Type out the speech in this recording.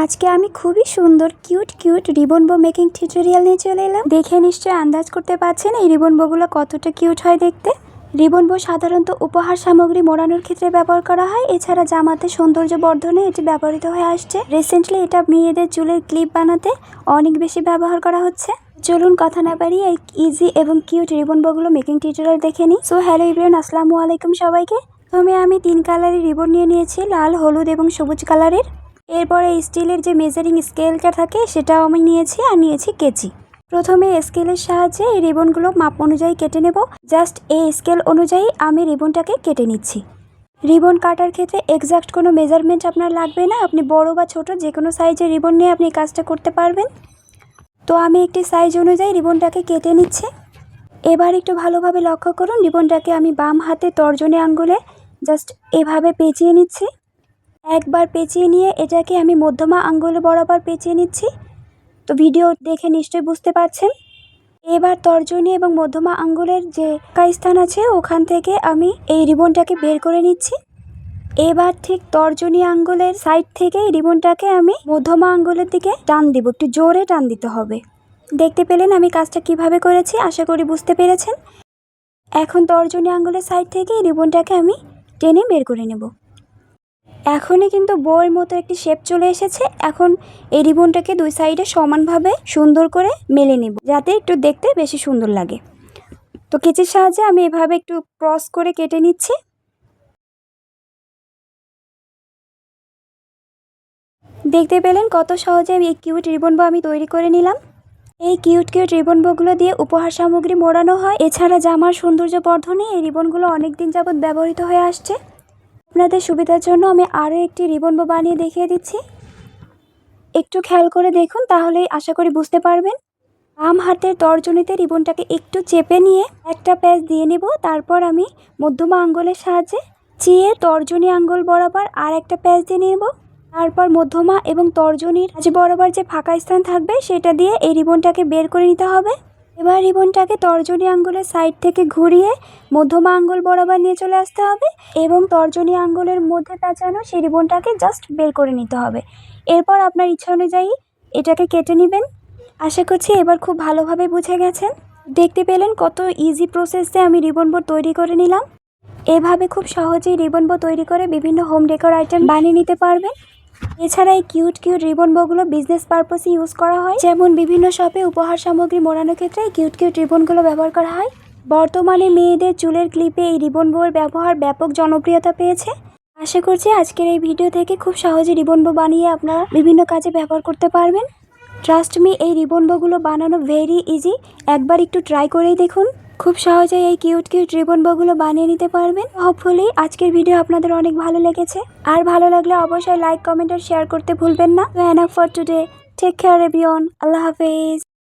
আজকে আমি খুবই সুন্দর cute cute ribbon bow making tutorial নিয়ে চলে এলাম। দেখে নিশ্চয়ই আন্দাজ করতে পারছেন এই রিবন বোগুলো কতটা কিউট হয় দেখতে। রিবন বো সাধারণত উপহার সামগ্রী মোড়ানোর ক্ষেত্রে ব্যবহার করা হয়, এছাড়া জামাতে সৌন্দর্য বর্ধনে এটি ব্যবহৃত হয়ে আসছে। রিসেন্টলি এটা মেয়েদের চুলের ক্লিপ বানাতে অনেক বেশি ব্যবহার করা হচ্ছে। চলুন কথা না বাড়িয়ে এই ইজি এবং কিউট রিবন বোগুলো মেকিং টিউটোরিয়াল দেখে নিই। সো হ্যালো ইব্রাহিম আসসালামু আলাইকুম সবাইকে। প্রথমে আমি তিন কালারের রিবন নিয়ে নিয়েছি, লাল, হলুদ এবং সবুজ কালারের এরপরে স্টিলের যে মেজারিং স্কেলটা থাকে, সেটাও আমি নিয়েছি আর নিয়েছি কেচি। প্রথমে স্কেলের সাহায্যে এই রিবনগুলো মাপ অনুযায়ী কেটে নেব। জাস্ট এই স্কেল অনুযায়ী আমি রিবনটাকে কেটে নিচ্ছি। রিবন কাটার ক্ষেত্রে এক্সাক্ট কোনো মেজারমেন্ট আপনার লাগবে না। আপনি বড় বা ছোট যে কোনো সাইজের রিবন নিয়ে আপনি কাজটা করতে পারবেন। তো আমি একটি সাইজ অনুযায়ী রিবনটাকে কেটে নিচ্ছি। এবার একটু ভালোভাবে লক্ষ্য করুন রিবনটাকে আমি বাম হাতে তর্জনী আঙ্গুলে জাস্ট এভাবে পেঁচিয়ে নিচ্ছি। একবার পেঁচিয়ে নিয়ে এটাকে আমি মধ্যমা আঙ্গুলে বরাবর পেঁচিয়ে নিচ্ছি। তো ভিডিও দেখে নিশ্চয়ই বুঝতে পারছেন। এবার তর্জনী এবং মধ্যমা আঙ্গুলের যে স্থান আছে, ওখান থেকে আমি এই রিবনটাকে বের করে নিচ্ছি। এবার ঠিক তর্জনী আঙ্গুলের সাইড থেকে রিবনটাকে আমি মধ্যমা আঙ্গুলের দিকে টান দিব। একটু জোরে টান দিতে হবে। দেখতে পেলেন আমি কাজটা কীভাবে করেছি, আশা করি বুঝতে পেরেছেন। এখন তর্জনী আঙ্গুলের সাইড থেকে রিবনটাকে আমি টেনে বের করে নেব। এখনই কিন্তু বউয়ের মতো একটি শেপ চলে এসেছে। এখন এই রিবনটাকে দুই সাইডে সমানভাবে সুন্দর করে মেলে নেব, যাতে একটু দেখতে বেশি সুন্দর লাগে। তো কেচির সাহায্যে আমি এভাবে একটু ক্রস করে কেটে নিচ্ছি। দেখতে পেলেন কত সহজে আমি এই কিউট রিবন বো আমি তৈরি করে নিলাম। এই কিউট কিউট রিবন বগুলো দিয়ে উপহার সামগ্রী মোড়ানো হয়। এছাড়া জামার সৌন্দর্য বর্ধনে এই রিবনগুলো অনেক দিন যাবৎ ব্যবহৃত হয়ে আসছে। আপনাদের সুবিধার জন্য আমি আরও একটি রিবন বানিয়ে দেখিয়ে দিচ্ছি। একটু খেয়াল করে দেখুন, তাহলেই আশা করি বুঝতে পারবেন। বাম হাতের তর্জনীতে রিবনটাকে একটু চেপে নিয়ে একটা প্যাচ দিয়ে নেব, তারপর আমি মধ্যমা আঙ্গুলের সাহায্যে চেয়ে তর্জনী আঙ্গুল বরাবর আর একটা প্যাচ দিয়ে নেব। তারপর মধ্যমা এবং তর্জনীর মাঝে বরাবর যে ফাঁকা স্থান থাকবে, সেটা দিয়ে এই রিবনটাকে বের করে নিতে হবে। এবার রিবনটাকে তর্জনী আঙ্গুলের সাইড থেকে ঘুরিয়ে মধ্যমা আঙ্গুল বরাবর নিয়ে চলে আসতে হবে এবং তর্জনী আঙ্গুলের মধ্যে পেঁচানো সেই রিবনটাকে জাস্ট বের করে নিতে হবে। এরপর আপনার ইচ্ছা অনুযায়ী এটাকে কেটে নেবেন। আশা করছি এবার খুব ভালোভাবে বুঝে গেছেন। দেখতে পেলেন কত ইজি প্রসেসে আমি রিবন বোর্ড তৈরি করে নিলাম। এভাবে খুব সহজেই রিবন বো তৈরি করে বিভিন্ন হোম ডেকোর আইটেম বানিয়ে নিতে পারবেন। এছাড়া এই কিউট কিউট রিবন বগুলো বিজনেস পারপাসে ইউজ করা হয়। যেমন বিভিন্ন শপে উপহার সামগ্রী মোড়ানোর ক্ষেত্রে কিউট কিউট রিবনগুলো ব্যবহার করা হয়। বর্তমানে মেয়েদের চুলের ক্লিপে এই রিবন বউর ব্যবহার ব্যাপক জনপ্রিয়তা পেয়েছে। আশা করছি আজকের এই ভিডিও থেকে খুব সহজে রিবন বো বানিয়ে আপনারা বিভিন্ন কাজে ব্যবহার করতে পারবেন। ট্রাস্ট মি এই রিবন বগুলো বানানো ভেরি ইজি একবার একটু ট্রাই করেই দেখুন। খুব সহজেই এই কিউট কিউট রিবন বগুলো বানিয়ে নিতে পারবেন। হোপফুলি আজকের ভিডিও আপনাদের অনেক ভালো লেগেছে। আর ভালো লাগলে অবশ্যই লাইক কমেন্ট আর শেয়ার করতে ভুলবেন না। For today take care everyone আল্লাহ হাফেজ।